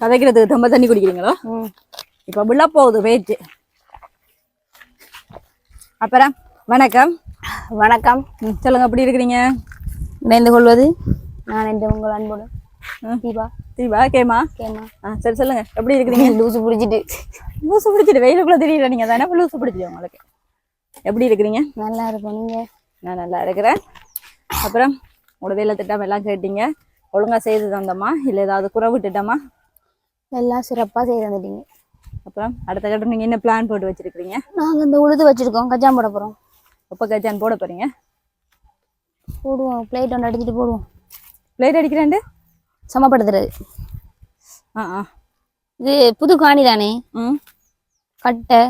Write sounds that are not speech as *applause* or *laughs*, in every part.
கதைக்கிறதுக்கு ரொம்ப தண்ணி குடிக்கிறீங்களோ? இப்போ விழ போகுது பேச்சு அப்புறம் வணக்கம். வணக்கம். சொல்லுங்க எப்படி இருக்கிறீங்க? இணைந்து கொள்வது நான் என்று உங்கள் அன்போடு. தீபா. தீபா கேமா? கேமா. ஆ சரி சொல்லுங்க எப்படி இருக்கிறீங்க? *laughs* லூசு பிடிச்சிட்டு. லூசு பிடிச்சிட்டு வெயிலுக்குள்ள தெரியல நீங்க தானே லூசு பிடிச்சிட்டு உங்களுக்கு? எப்படி இருக்கிறீங்க? நல்லா இருக்கும் நீங்க? நான் நல்லா இருக்கிறேன். அப்புறம் உங்களோட வேலை திட்டம் எல்லாம் கேட்டீங்க. ஒழுங்கா செய்து தந்தோமா? இல்லை ஏதாவது குறை விட்டுட்டோமா? எல்லாம் சிறப்பா செய்து தந்துட்டீங்க. அப்புறம் அடுத்த கட்டம் நீங்க என்ன பிளான் போட்டு வச்சிருக்கிறீங்க? நாங்க இந்த உழுது வச்சிருக்கோம் கஜாம் போட போறோம். எப்போ கச்சான் போட போறீங்க? போடுவோம் பிளேட் ஒன்று அடிச்சுட்டு போடுவோம். பிளேட் அடிக்கிறேன்ட்டு சமப்படுத்துறது. ஆ ஆ. இது புது காணி தானே? ம். கட்டை.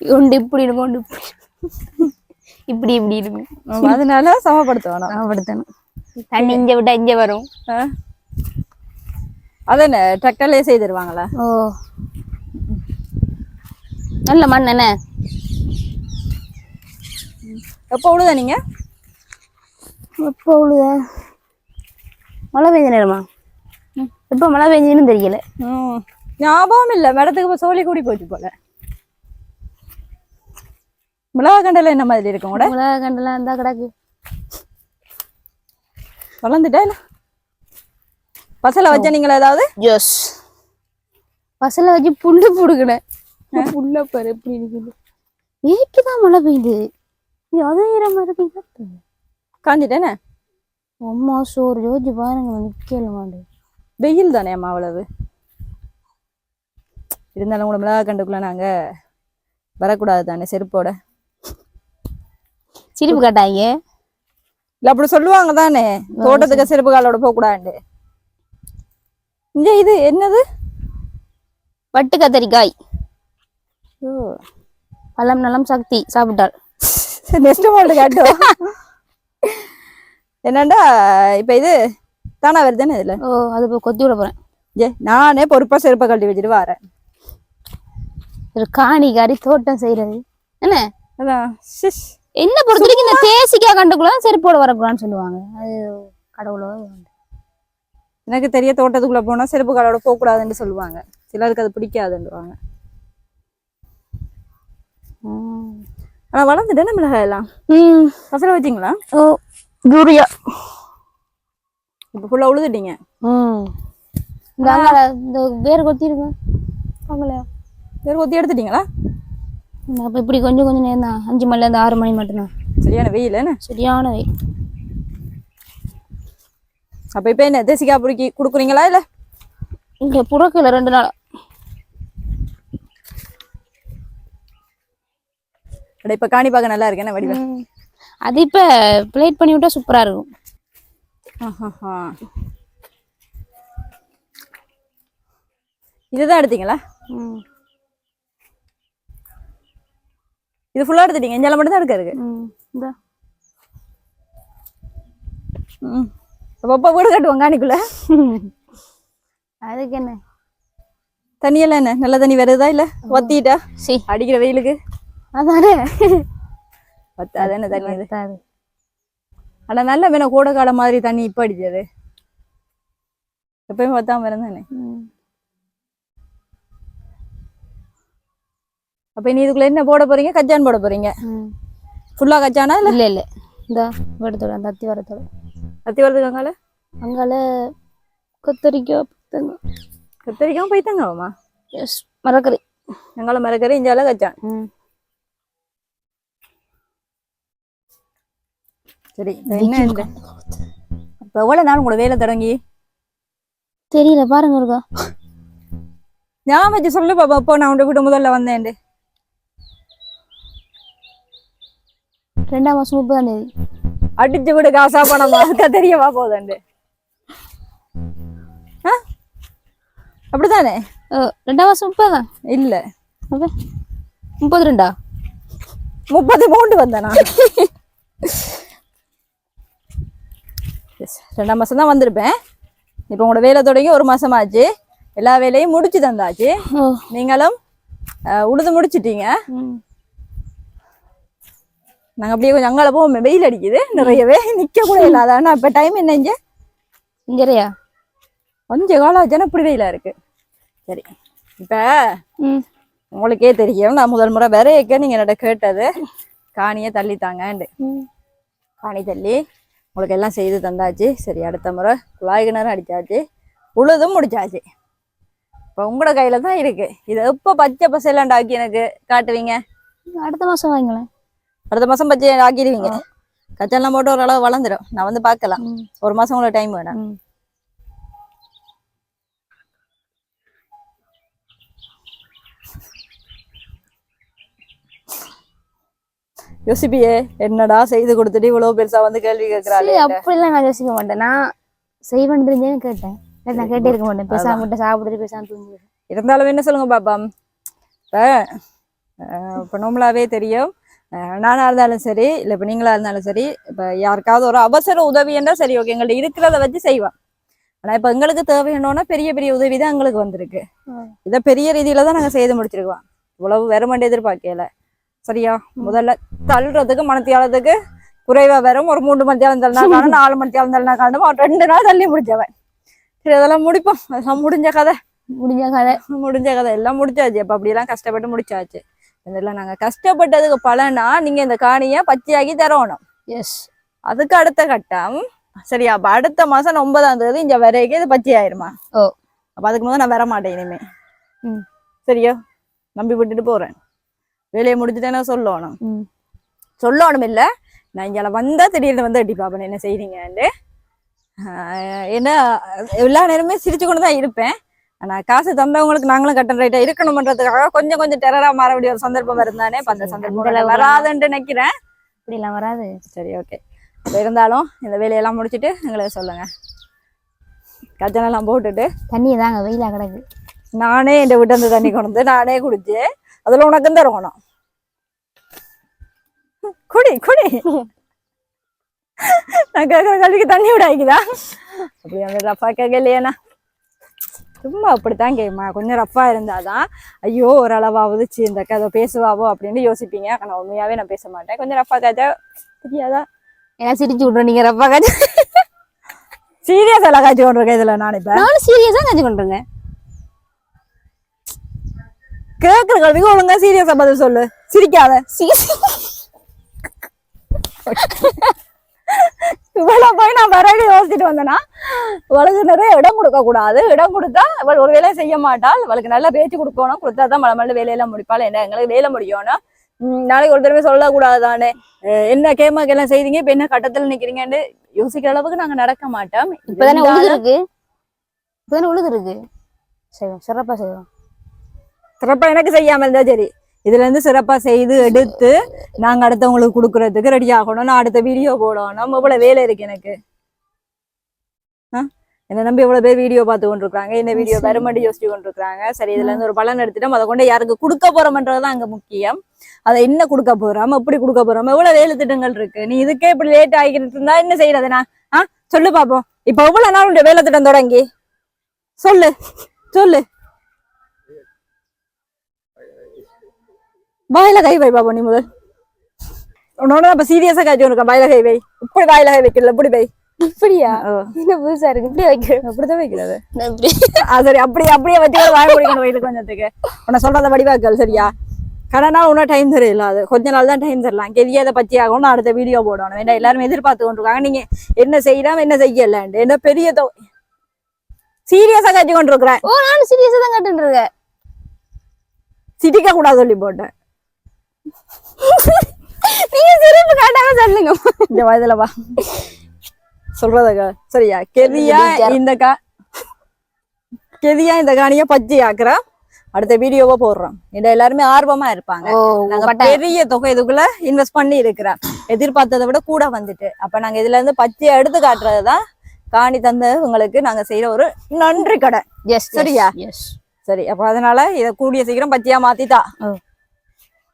உண்டு இப்படி இருக்கும் உண்டு இப்படி இப்படி இருக்கும் அதனால சமப்படுத்தணும். சமப்படுத்தணும். தண்ணி இங்க விட்டா இங்க வரும். ஆ. அதென்ன டிராக்டர்லேயே செய்து தருவாங்களா? ஓ. நல்ல மண் என்ன? எப்போ உழுத நீங்க? எப்போ உழுத? மழை பெஞ்ச நேரமா? எப்போ மழை பெஞ்சுன்னு தெரியல. ஞாபகம் இல்லை மேடத்துக்கு இப்போ சோழி கூடி போச்சு போல. மிளகா கண்டல என்ன மாதிரி இருக்கும் கூட மழை கண்டெல்லாம் இருந்தா கிடக்கு. வளர்ந்துட்டா இல்லை பசலை வச்ச நீங்களா ஏதாவது? ஜோஸ் பசல வச்சு புல்லு போடுக்கணும் *laughs* புல்ல பாரு எப்படி இருக்குது நேற்று தான் மழை பெய்யுது. அதே ஈரமா இருக்கு காஞ்சிட்டேனே? அம்மா சோறு. யோசிச்சு பாருங்க நிக்கல மாண்டு வெயில் தானே அம்மா அவ்வளவு? இருந்தாலும் கூட மிளகா கண்டுக்குள்ள நாங்க வரக்கூடாது தானே செருப்போட. சிரிப்பு காட்டாங்க இல்ல அப்படி சொல்லுவாங்க தானே. தோட்டத்துக்கு செருப்பு காலோட போக இங்க இது என்னது? வட்டு கத்தரிக்காய். பழம் நலம் சக்தி சாப்பிட்டாள். நெக்ஸ்ட் மால்ட்டு காட்டும் என்னண்டா இப்ப இது தானா வருதுன்னு இதுல? ஓ அது போய் கொத்தி விட போறேன். ஏ நானே பொறுப்பா செருப்பை கழட்டி வச்சுட்டு வரேன். ஒரு காணி காரி தோட்டம் செய்யறது என்ன? அதான். என்ன பொறுத்த வரைக்கும் இந்த தேசிக்காய் கண்டுக்குள்ள செருப்போட வரக்கூடாதுன்னு சொல்லுவாங்க. அது கடவுளோ எனக்கு தெரிய தோட்டத்துக்குள்ள போனா செருப்பு காலோட போக கூடாதுன்னு சொல்லுவாங்க. சிலருக்கு அது பிடிக்காதுன்னுவாங்க. ஆனா வளர்ந்துட்டேன் மிளகாய் எல்லாம் ம். பசல வச்சிங்களா? ஓ யூரியா. இப்போ ஃபுல்லா உழுதுட்டீங்க? ம். இந்த வேர் கொத்தி இருக்கு. அங்கலையா வேறு கொத்தி எடுத்துட்டீங்களா? அப்போ இப்படி கொஞ்சம் கொஞ்சம் நேரம் தான் அஞ்சு மணில இருந்து ஆறு மணி மட்டும்தான். சரியான வெயில் என்ன? சரியான வெயில். அப்ப இப்ப என்ன தேசிக்காய் பிடிக்கி கொடுக்குறீங்களா இல்ல? இங்க புறக்கல ரெண்டு நாள். அட இப்ப காணி பார்க்க நல்லா இருக்கு. என்ன வடிவ அது இப்ப பிளேட் பண்ணி விட்டா சூப்பரா இருக்கும். இதுதான் எடுத்தீங்களா? ம். இது ஃபுல்லா எடுத்துட்டீங்க. இஞ்சால மட்டும் தான் எடுக்க இருக்கு. ம். அப்ப வீடு கட்டுவோம் காணிக்குள்ள. அதுக்கு என்ன? தண்ணியெல்லாம் என்ன? நல்ல தண்ணி வருதா இல்ல? வத்திட்டா? சி. அடிக்கிற வெயிலுக்கு? அதானே. வத்த அது என்ன தண்ணி. ஆனா நல்ல வேணும் கோடை காலம் மாதிரி தண்ணி இப்ப அடிச்சது எப்பயுமே வத்தாம இருந்தானே. அப்ப நீ இதுக்குள்ள என்ன போட போறீங்க? கச்சான் போட போறீங்க. ஃபுல்லா கச்சானா இல்ல? இல்ல இல்ல. இந்த வரத்தோட அந்த அத்தி வரத்தோட அத்தி வரதுக்கு அங்கால அங்கால கத்தரிக்காய் புத்தங்க கத்தரிக்காம போய்த்தாங்கம்மா எஸ் மரக்கறி. எங்கால மரக்கறி இஞ்சால கச்சான் சரி என்ன இப்ப எவ்வளவு நாள் உங்களோட வேலை தொடங்கி? தெரியல பாருங்க இருக்கா ஞாபகம் வச்சு சொல்லு பாப்பா இப்போ நான் உங்க வீட்டு முதல்ல வந்தேன் ரெண்டாம் மாசம் முப்பதாம் தேதி. அடிச்சு விடு காசா பணமா கத்தரியவா போதண்டு ஆ? அப்படிதானே ரெண்டாம் மாசம் முப்பதான் இல்ல. முப்பது ரெண்டா? முப்பது பவுண்டு வந்தேனா? ரெண்டாம் மாசம் தான் வந்திருப்பேன். இப்போ உங்களோட வேலை தொடங்கி ஒரு மாசம் ஆச்சு எல்லா வேலையும் முடிச்சு தந்தாச்சு. நீங்களும் உழுது முடிச்சிட்டீங்க. ம் நாங்க அப்படியே கொஞ்சம் அங்கால போவோம். வெயில் அடிக்குது. நிறையவே நிக்க கூட இல்லாத ஆனா இப்ப டைம் என்ன இங்க? இங்கறையா கொஞ்ச காலம் ஆச்சுன்னா இப்படி வெயிலா இருக்கு. சரி. இப்ப உங்களுக்கே தெரியும். நான் முதல் முறை விரையக்க நீங்க என்னோட கேட்டது. காணியை ம். காணி தள்ளி உங்களுக்கு எல்லாம் செய்து தந்தாச்சு. சரி அடுத்த முறை குழாய் கிணறு அடிச்சாச்சு. உழுதும் முடிச்சாச்சு. இப்போ உங்களோட கையில தான் இருக்கு. இதை எப்போ பச்சை பசையெல்லாம் ஆக்கி எனக்கு காட்டுவீங்க? அடுத்த மாசம் வாங்கிங்களேன் அடுத்த மாசம் பச்சை ஆக்கிடுவீங்க. கச்செல்லாம் போட்டு ஓரளவு வளர்ந்துடும் நான் வந்து பார்க்கலாம். ஒரு மாசம் உங்களுக்கு டைம் வேணும். யோசிப்பியே என்னடா செய்து கொடுத்துட்டு இவ்வளவு பெருசா வந்து கேள்வி கேட்கிறாள் அப்படிலாம் நான் யோசிக்க மாட்டேன். நான் செய்வேன் தெரிஞ்சேன்னு கேட்டேன்? நான் கேட்டே இருக்க மாட்டேன். பேசாம மட்டும் சாப்பிடுறது பேசாம தூங்கி இருந்தாலும் என்ன சொல்லுங்க பாப்பா? இப்போ நம்மளாவே தெரியும். அஹ் நானா இருந்தாலும் சரி இல்லை இப்போ நீங்களா இருந்தாலும் சரி இப்போ யாருக்காவது ஒரு அவசர உதவின்னா சரி ஓகே எங்கள்ட்ட இருக்கிறத வச்சு செய்வோம் ஆனா இப்போ எங்களுக்கு தேவையானோன்னா பெரிய பெரிய உதவி தான் எங்களுக்கு வந்திருக்கு. இதை பெரிய ரீதியில தான் நாங்க செய்து முடிச்சிருக்கோம். இவ்வளவு வெறுமண்டி எதிர்பார்க்கல. சரியா? முதல்ல தள்ளுறதுக்கு மனத்தியாலத்துக்கு குறைவா வரும். ஒரு மூன்று மணித்தியாலம் தள்ளினா காணும் *laughs* நாலு மணித்தியாலம் தள்ளினா காணும். ஒரு ரெண்டு நாள் தள்ளி முடிச்சவன். சரி அதெல்லாம் முடிப்போம். அதெல்லாம் முடிஞ்ச கதை. முடிஞ்ச கதை. முடிஞ்ச கதை. எல்லாம் முடிச்சாச்சு. அப்ப அப்படியெல்லாம் கஷ்டப்பட்டு முடிச்சாச்சு. இதெல்லாம் நாங்க கஷ்டப்பட்டதுக்கு பலனா நீங்க இந்த காணியை பச்சையாக்கி தரணும். எஸ் அதுக்கு அடுத்த கட்டம். சரியா அப்ப அடுத்த மாசம் ஒன்பதாம் தேதி இங்க வரைக்கும் இது பச்சை ஆயிருமா ஓ. அப்ப அதுக்கு முதல் நான் வர மாட்டேன் இனிமே. ம். சரியா? நம்பி விட்டுட்டு போறேன். வேலையை முடிச்சுட்டேன்னா சொல்லணும்? ம். சொல்லணும் இல்ல நான் இங்கே வந்தா திடீர்னு வந்து எட்டி பாப்பேன். என்ன செய்றீங்கன்னு ஆஹ் ஏன்னா எல்லா நேரமே சிரிச்சு கொண்டு தான் இருப்பேன். ஆனா காசு தந்தவங்களுக்கு நாங்களும் கட்டன் ரைட்டா இருக்கணும்ன்றதுக்காக கொஞ்சம் கொஞ்சம் டெரரா மாற வேண்டிய ஒரு சந்தர்ப்பம் இருந்தானே அந்த சந்தர்ப்பம் வராதுன்னு நினைக்கிறேன். இப்படிலாம் வராது. சரி ஓகே இருந்தாலும் இந்த வேலையெல்லாம் முடிச்சிட்டு எங்களுக்கு சொல்லுங்க. கஜனெல்லாம் போட்டுட்டு. தண்ணியை தாங்க வெயிலா கிடக்கு. நானே என் வீட்டு வந்து தண்ணி கொண்டு நானே குடிச்சு அதுல உனக்கும் தருவணும் குடி குடி. நான் கேட்குற கல்விக்கு தண்ணி விடாய்க்குதா அப்படி வந்து ரஃபா கேட்கலையேண்ணா சும்மா அப்படித்தான் கேட்குமா கொஞ்சம் ரஃபா இருந்தாதான் ஐயோ ஓரளவாவது சி இந்த கதை பேசுவாவோ அப்படின்னு யோசிப்பீங்க. ஆனால் உண்மையாவே நான் பேச மாட்டேன். கொஞ்சம் ரஃபா காய்ச்சா தெரியாதா? ஏன்னா சிரிச்சு விட்றோம் நீங்க ரப்பா காய்ச்சி சீரியஸ் எல்லாம் காய்ச்சி கொண்டிருக்கேன் இதுல நான் இப்ப. நானும் சீரியஸா காய்ச்சி கொண்டுருங்க கேட்குற கல்விக்கு ஒழுங்கா சீரியஸா பதில் சொல்லு. சிரிக்காத. இவ்வளவு போய் நான் வரடி யோசிச்சுட்டு வந்தேன்னா இவளுக்கு நிறைய இடம் கொடுக்க கூடாது. இடம் கொடுத்தா இவள் ஒரு வேலையை செய்ய மாட்டாள். இவளுக்கு நல்ல பேச்சு கொடுக்கணும். கொடுத்தா தான் மழை மழை வேலையெல்லாம் முடிப்பாள். என்ன எங்களுக்கு வேலை முடியணும் நாளைக்கு ஒரு தடவை சொல்லக்கூடாது தானே என்ன கேமாக்கு எல்லாம் செய்தீங்க? இப்ப என்ன கட்டத்துல நிக்கிறீங்கன்னு யோசிக்கிற அளவுக்கு நாங்க நடக்க மாட்டோம். இப்பதானே உழுது இருக்கு இப்பதானே உழுது இருக்கு செய்வோம். சிறப்பா செய்வோம். சிறப்பா எனக்கு செய்யாம இருந்தா சரி. இதுல இருந்து சிறப்பா செய்து எடுத்து நாங்க அடுத்தவங்களுக்கு கொடுக்கறதுக்கு ரெடி ஆகணும். நான் அடுத்த வீடியோ போடணும். இவ்வளவு வேலை இருக்கு எனக்கு. ஆ? என்னை நம்பி இவ்வளவு பேர் வீடியோ பார்த்து கொண்டிருக்காங்க இந்த வீடியோ சரி. வருமாடி யோசிச்சு கொண்டிருக்காங்க சரி இதுல இருந்து ஒரு பலன் எடுத்துட்டோம். அதை கொண்டு யாருக்கு கொடுக்க போறோம்ன்றதுதான் அங்க முக்கியம். அதை என்ன கொடுக்க போறோம்? எப்படி கொடுக்க போறோம்? எவ்வளவு வேலை திட்டங்கள் இருக்கு. நீ இதுக்கே இப்படி லேட் ஆகிக்கிட்டு இருந்தா என்ன செய்யறது நான்? ஆ? சொல்லு பாப்போம். இப்ப எவ்வளவு நாள் உடைய வேலை திட்டம் தொடங்கி? சொல்லு. சொல்லு. வாயில கை வை பாப்பா நீ முதல் உன்னோட அப்ப சீரியஸா காய்ச்சி உனக்கு வாயில கை வை இப்படி வாயில கை வைக்கல இப்படி வை இப்படியா என்ன புதுசா இருக்கு இப்படி வைக்கிறேன். அப்படிதான் வைக்கிறது ஆ, சரி அப்படி அப்படியே வச்சு வாய முடிக்கணும் வயது கொஞ்சத்துக்கு உன்னை சொல்றத வடிவாக்கல் சரியா? கடனா உன்ன டைம் தெரியல அது. கொஞ்ச நாள் தான் டைம் தரலாம். கெதியா அதை பத்தி ஆகும் அடுத்த வீடியோ போடணும். ஏன்னா எல்லாரும் எதிர்பார்த்து கொண்டிருக்காங்க. நீங்க என்ன செய்யலாம் என்ன செய்யலன்ட்டு. என்ன பெரிய சீரியஸா காய்ச்சி கொண்டிருக்கிறேன். ஓ நானும் சீரியஸா தான் கட்டுட்டு இருக்கேன் சிரிக்க கூடாது சொல்லி போட்டேன். நீங்க சிரிப்பு காட்டாம சொல்லுங்க. இந்த வயதுல வா. சொல்றதுக்கு சரியா? கெதியா. இந்த கா கெதியா இந்த காணிய பச்சை ஆக்குற. அடுத்த வீடியோவை போடுறோம். இதை எல்லாருமே ஆர்வமா இருப்பாங்க. நாங்க. பெரிய தொகை இதுக்குள்ள இன்வெஸ்ட் பண்ணி இருக்கிறோம் எதிர்பார்த்ததை விட கூட வந்துட்டு. அப்ப நாங்க இதுல இருந்து பச்சையை எடுத்து காட்டுறதுதான் காணி தந்த உங்களுக்கு நாங்க செய்யற ஒரு நன்றி கடை சரியா? எஸ் சரி அப்ப அதனால இத கூடிய சீக்கிரம் பச்சையா மாத்திட்டா.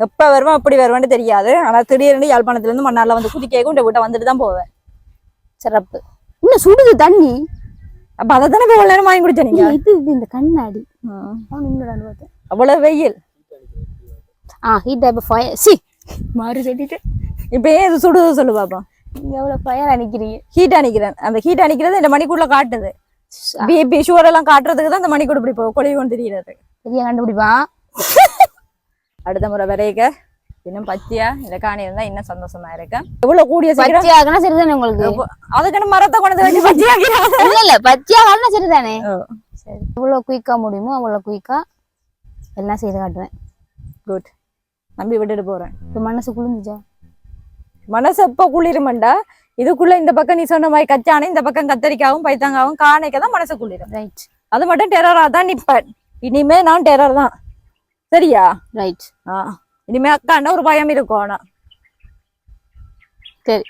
எப்ப வருவோம் எப்படி வருவேன்னு தெரியாது. ஆனா திடீர்னு யாழ்ப்பாணத்துல இருந்து மண்ணால வந்து குதி கேட்கும் இந்த வீட்டை வந்துட்டு தான் போவேன். சிறப்பு. இன்னும் சுடுது தண்ணி. அப்ப அதை தானே போய் நேரம் வாங்கி குடிச்ச நீங்க? இது இது இந்த கண்ணாடி. இன்னொரு பார்த்தேன் அவ்வளவு வெயில். ஆ ஹீட் டைப் ஃபயர் சி மாறி சொல்லிட்டு. இப்ப ஏன் இது சுடுது சொல்லு பாப்போம். நீங்க எவ்வளவு ஃபயர் அடிக்கிறீங்க ஹீட் அணிக்கிறேன். அந்த ஹீட் அணிக்கிறது இந்த மணிக்குள்ள காட்டுது. பிபி சுகர் எல்லாம் காட்டுறதுக்கு தான் இந்த மணி இப்படி கொழுவி கொண்டு தெரியுறது. சரியா கண்டுபிடிப்பான் *laughs* அடுத்த முறை வரைக்க இன்னும் பச்சையா? இந்த காணி இருந்தா இன்னும் சந்தோஷமா இருக்கேன் எவ்வளவு கூடிய சீக்கிரம்? பச்சையாகனா சரிதானே உங்களுக்கு. அதுக்குன்னு மரத்தை கொண்டு வச்சு பச்சையாக்கிறாங்க இல்ல இல்ல பச்சையாகனா சரிதானே சரி. எவ்வளவு குயிக்கா முடியுமோ அவ்வளவு குயிக்கா எல்லாம் செய்து காட்டுவேன். குட் நம்பி விட்டுட்டு போறேன். இப்ப மனசு குளிர்ந்துச்சா மனசு எப்ப குளிருமண்டா? இதுக்குள்ள இந்த பக்கம் நீ சொன்ன மாதிரி கச்சானே இந்த பக்கம் கத்தரிக்காவும் பைத்தாங்காவும் காணைக்க தான் மனசு குளிரும். ரைட் அது மட்டும் டெரரா தான் நிப்பேன். இனிமே நான் டெரர் தான். சரியா? ரைட் ஆ. இனிமே அக்காண்ட ஒரு பயம் இருக்கும் ஆனா. சரி.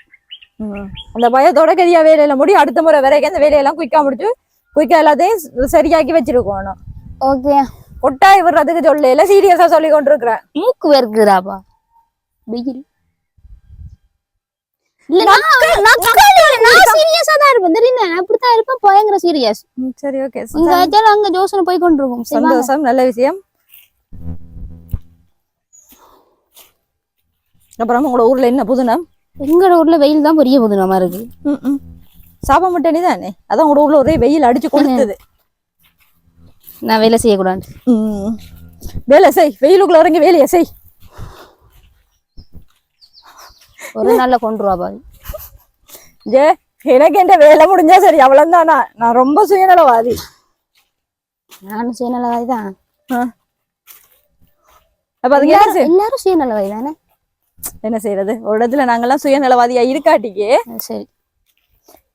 அந்த பயத்தோட கதியா வேலையில முடி அடுத்த முறை வரைக்கும் அந்த வேலையெல்லாம் குயிக்கா முடிச்சு குயிக்கா எல்லாத்தையும் சரியாக்கி வச்சிருக்கோம் ஆனா. ஓகே கொட்டாய் விடுறதுக்கு சொல்லல சீரியஸா சொல்லி கொண்டிருக்கிறேன். மூக்கு வேர்க்குறாப்பா வெயில். இல்ல சரி ஓகே அங்க ஜோசன போய் கொண்டிருக்கும். சந்தோஷம். நல்ல விஷயம். அப்புறம் உங்களோட ஊர்ல என்ன புதுனம் எங்களோட ஊர்ல வெயில் தான் பெரிய போது நம்ம இருக்கு. ம், ம். சாப மட்டனி தானே அதான் உங்களோட ஊர்ல ஒரே வெயில் அடிச்சு கொடுத்தது நான் வேலை செய்யக்கூடாது. ம். வேலை செய். வெயிலுக்குள்ள இறங்கி வேலையை செய். ஒரு நாள்ல கொண்டு வாப்பா ஜே எனக்கு என்ற வேலை முடிஞ்சா சரி அவ்வளவுதானா? நான் ரொம்ப சுயநலவாதி. நானும் சுயநலவாதி தான். அப்ப அதுக்கு என்ன எல்லாரும் சுயநலவாதி தானே என்ன செய்யறது ஒரு இடத்துல நாங்கெல்லாம் சுயநலவாதியா இருக்காட்டிக்கு சரி.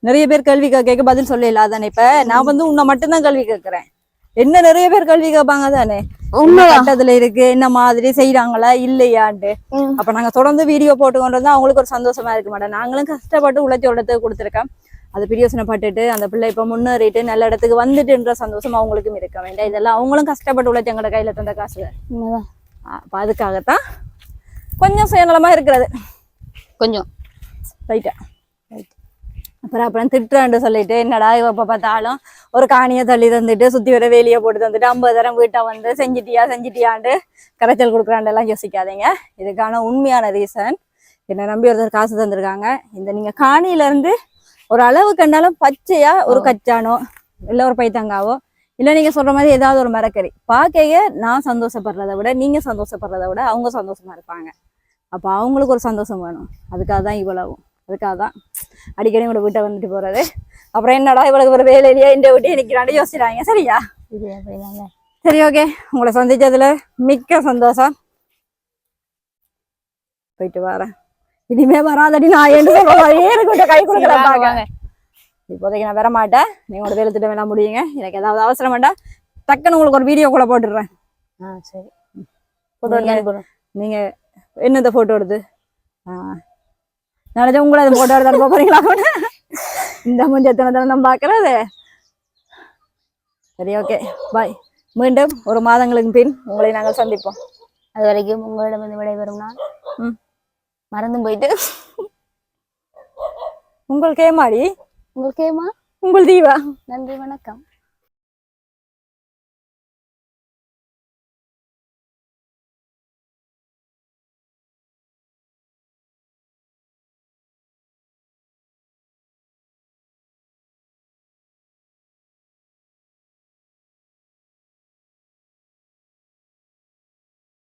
நிறைய பேர் கேள்வி கேட்க பதில் சொல்லல அதானே? இப்ப நான் வந்து உன்னை மட்டும்தான் கேள்வி கேட்கிறேன். என்ன நிறைய பேர் கேள்வி கேட்பாங்க தானே. என்ன உண்மைதான் கட்டத்துல இருக்கு என்ன மாதிரி செய்யறாங்களா இல்லையான்ட்டு. ம். அப்ப நாங்க தொடர்ந்து வீடியோ போட்டு கொண்டு வந்தா அவங்களுக்கு ஒரு சந்தோஷமா இருக்க மாட்டோம் நாங்களும் கஷ்டப்பட்டு உழைச்சி இடத்துக்கு கொடுத்துருக்கோம். அது பிரியோசனப்பட்டுட்டு அந்த பிள்ளை இப்ப முன்னேறிட்டு நல்ல இடத்துக்கு வந்துட்டுன்ற சந்தோஷம் அவங்களுக்கும் இருக்க வேண்டாம். இதெல்லாம் அவங்களும் கஷ்டப்பட்டு உழைச்சி எங்களோட கையில தந்த காசு. உண்மைதான் அப்ப அதுக்காகத்தான் கொஞ்சம் சுயநலமா இருக்கிறது. கொஞ்சம். ரைட்டா அப்புறம் அப்புறம் திட்டுறான்னு சொல்லிட்டு என்னடா இவ எப்ப பார்த்தாலும் ஒரு காணியை தள்ளி தந்துட்டு சுத்தி வர வேலியை போட்டு தந்துட்டு ஐம்பது தரம் வீட்டை வந்து செஞ்சிட்டியா செஞ்சிட்டியாண்டு கரைச்சல் கொடுக்குறாண்டு எல்லாம் யோசிக்காதீங்க. இதுக்கான உண்மையான ரீசன் என்னை நம்பி ஒருத்தர் காசு தந்திருக்காங்க. இந்த நீங்க காணியில இருந்து ஒரு அளவு கண்டாலும் பச்சையா ஒரு கச்சானோ இல்ல ஒரு பைத்தங்காவோ இல்ல நீங்க சொல்ற மாதிரி ஏதாவது ஒரு மரக்கறி. பார்க்கைய நான் சந்தோஷப்படுறதை விட நீங்க சந்தோஷப்படுறதை விட அவங்க சந்தோஷமா இருப்பாங்க. அப்ப அவங்களுக்கு ஒரு சந்தோஷம் வேணும். அதுக்காக தான் இவ்வளவும் அதுக்காக தான் அடிக்கடி உங்களோட வீட்டை வந்துட்டு போறது. அப்புறம் என்னடா இவளுக்கு ஒரு வேலையிலேயே இந்த வீட்டை நிற்கிறாண்டு யோசிக்கிறாங்க. சரியா? சரி ஓகே உங்களை சந்திச்சதுல மிக்க சந்தோஷம். போயிட்டு வரேன். இனிமே வராதடி நான் என்று சொல்லுவேன் ஏன்னு கை கொடுக்குறேன். இப்போதைக்கு நான் வர மாட்டேன் நீங்களோட வேலை திட்டம் எல்லாம் முடியுங்க. எனக்கு ஏதாவது அவசரம் வேண்டாம் டக்குன்னு உங்களுக்கு ஒரு வீடியோ கூட போட்டுடுறேன். ஆ சரி. போட்டோ எடுத்து அனுப்பிடுறேன். நீங்க என்னத்த போட்டோ எடுத்து? ஆ. நினைச்சா உங்களை அது போட்டோ எடுத்து அனுப்ப போறீங்களா? இந்த எத்தனை தடவை நான் பார்க்கறது? சரி ஓகே பாய் மீண்டும் ஒரு மாதங்களுக்கு பின் உங்களை நாங்கள் சந்திப்போம். அது வரைக்கும் உங்களிடம் விடைபெறும் நான். மறந்தும் போயிட்டு. உங்கள் கேமாடி உங்களுக்கேமா உங்கள் தீவா நன்றி வணக்கம்.